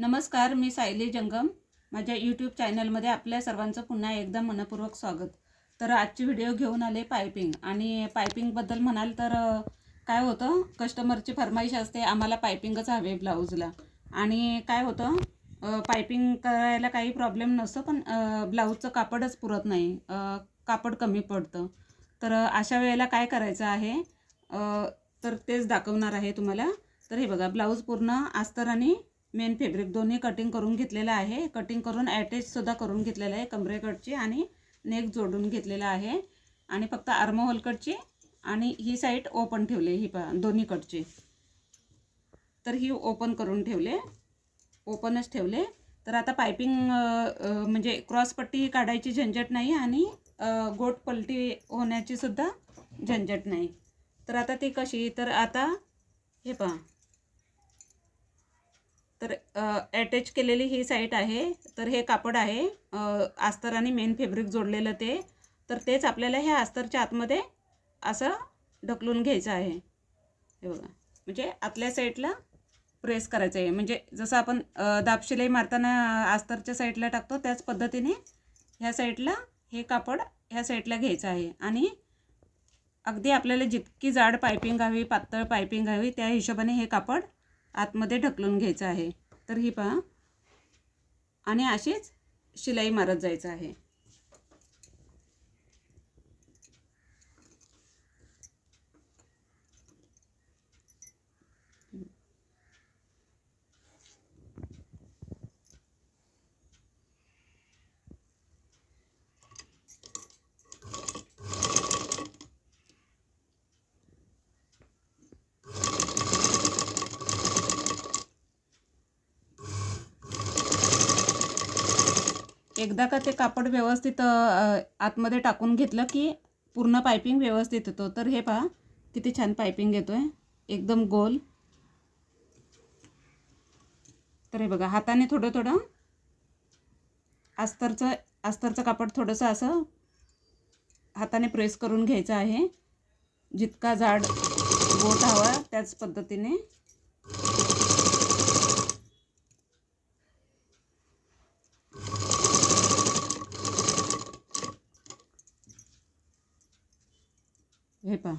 नमस्कार मी सायली जंगम. माझ्या यूट्यूब चॅनलमध्ये आपल्या सर्वांचं पुन्हा एकदा मनपूर्वक स्वागत. तर आजची व्हिडिओ घेऊन आले पायपिंग. आणि पायपिंगबद्दल म्हणाल तर काय होतं? कस्टमरची फरमाईश असते आम्हाला पायपिंगच हवे ब्लाऊजला. आणि काय होतं? पायपिंग करायला काही प्रॉब्लेम नसतो पण ब्लाऊजचं कापडच पुरत नाही. कापड कमी पडतं. तर अशा वेळेला काय करायचं आहे? तर तेच दाखवणार आहे तुम्हाला. तर हे बघा ब्लाऊज पूर्ण अस्तर आणि मेन फॅब्रिक दोन्ही कटिंग करून घेतलेलं आहे. कटिंग करून ॲटेचसुद्धा करून घेतलेलं आहे कमरेकडची आणि नेक जोडून घेतलेलं आहे. आणि फक्त आर्महोलकडची आणि ही साईड ओपन ठेवली ही पहा दोन्हीकडची तर ही ओपन करून ठेवले ओपनच ठेवले तर आता पायपिंग म्हणजे क्रॉसपट्टी काढायची झंझट नाही आणि गोट पलटी होण्याची सुद्धा झंझट नाही. तर आता ती कशी? तर आता हे पहा तर अटॅच केलेली ही साईट आहे. तर हे कापड आहे. अ, अस्तर आणि मेन फॅब्रिक जोडलेलं ते. तर तेच आपल्याला ह्या अस्तरच्या आतमध्ये असं ढकलून घ्यायचं आहे. हे बघा. म्हणजे आतल्या साईडला प्रेस करायचं आहे. म्हणजे जसं आपण दाबशिलाई मारताना अस्तरच्या साईडला टाकतो त्याच पद्धतीने ह्या साईडला हे कापड ह्या साईडला घ्यायचं आहे. आणि अगदी आपल्याला जितकी जाड पायपिंग हवी पातळ पायपिंग हवी त्या हिशोबाने हे कापड आतमध्ये ढकलून घ्यायचं आहे. तर ही पहा. आणि अशीच शिलाई मारत जायचं आहे. एकदा का ते कापड व्यवस्थित आतमध्ये टाकून घेतलं की पूर्ण पायपिंग व्यवस्थित येतो. तर हे पहा किती छान पायपिंग येतो आहे एकदम गोल. तर हे बघा हाताने थोडं थोडं अस्तरचं अस्तरचं कापड थोडंसं असं हाताने प्रेस करून घ्यायचं आहे. जितका जाड बोट हवा त्याच पद्धतीने हे पहा.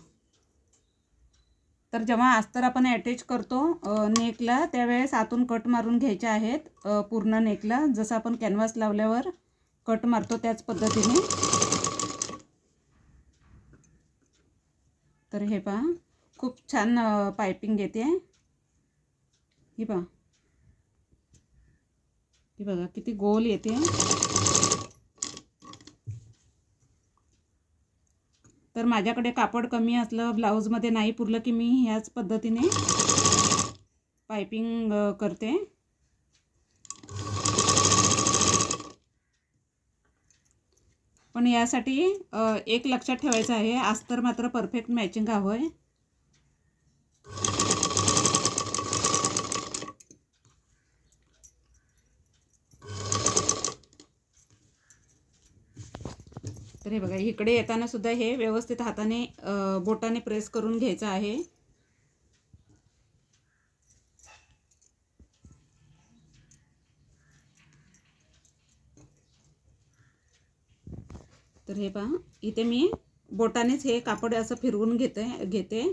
तर जेव्हा अस्तर आपण अटॅच करतो नेकला त्यावेळेस आतून कट मारून घ्यायचे आहेत पूर्ण नेकला जसं आपण कॅनव्हास लावल्यावर कट मारतो त्याच पद्धतीने. तर हे पहा. खूप छान पायपिंग येते. ही पहा. ही बघा किती गोल येते. तर माझ्याकडे कापड कमी असलं ब्लाऊजमध्ये नाही पुरलं की मी ह्याच पद्धतीने पायपिंग करते. पण यासाठी एक लक्षात ठेवायचं आहे अस्तर मात्र परफेक्ट मॅचिंग हवं आहे तर हे बघा इकडे येताना सुद्धा हे व्यवस्थित हाताने बोटाने प्रेस करून घ्यायचं आहे. तर हे पहा इथे मी बोटानेच हे कापड असं फिरवून घेते घेते.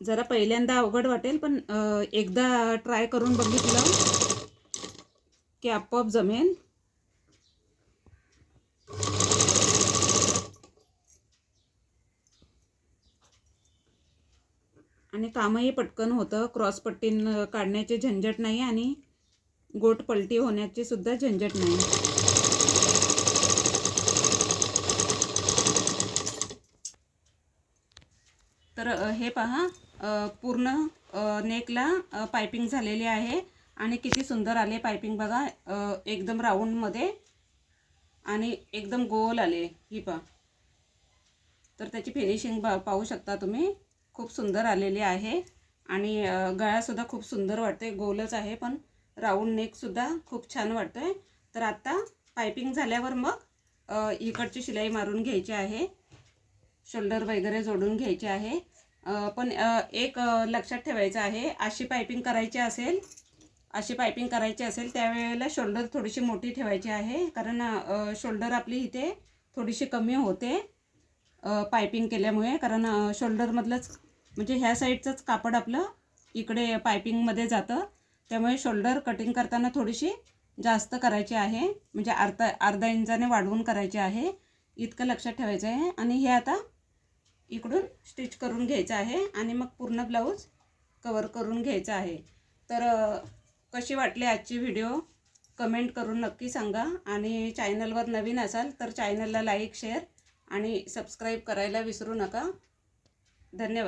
जरा पहिल्यांदा अवघड वाटेल पण एकदा ट्राय करून बघितलं की आपोआप जमेल. आणि कामही पटकन होतं. क्रॉस पट्टी काढण्याची झंझट नाही आणि गोट पलटी होण्याची सुद्धा झंझट नाही. तर हे पहा पूर्ण नेकला पायपिंग झालेली आहे. आणि किती सुंदर आले पायपिंग बघा. एकदम राऊंडमध्ये आणि एकदम गोल आले. ही पहा. तर त्याची फिनिशिंग पा पाहू शकता तुम्ही. खूप सुंदर आलेली आहे. आणि गळ्यासुद्धा गळासुद्धा खूप सुंदर वाटते गोलच आहे पण राऊंड नेकसुद्धा खूप छान वाटतं आहे तर आत्ता पायपिंग झाल्यावर मग इकडची शिलाई मारून घ्यायची आहे. शोल्डर वगैरे जोडून घ्यायचे आहे. पण एक लक्षात ठेवायचं आहे अशी पायपिंग करायची असेल अशी पायपिंग करायची असेल त्यावेळेला शोल्डर थोडीशी मोठी ठेवायची आहे कारण शोल्डर आपली इथे थोडीशी कमी होते पायपिंग केल्यामुळे कारण शोल्डरमधलंच म्हणजे ह्या साईडचंच कापड आपलं इकडे पायपिंगमध्ये जातं त्यामुळे शोल्डर कटिंग करताना थोडीशी जास्त करायची आहे म्हणजे अर्धा अर्धा इंचाने वाढवून करायची आहे इतकं लक्षात ठेवायचं आहे. आणि हे आता इकडून स्टिच करून घ्यायचं आहे आणि मग पूर्ण ब्लाऊज कवर करून घ्यायचं आहे. तर कशी वाटली आजची व्हिडिओ? कमेंट करून नक्की सांगा आणि चॅनलवर नवीन असाल तर चॅनलला लाईक शेअर आणि सबस्क्राईब करायला विसरू नका. धन्यवाद.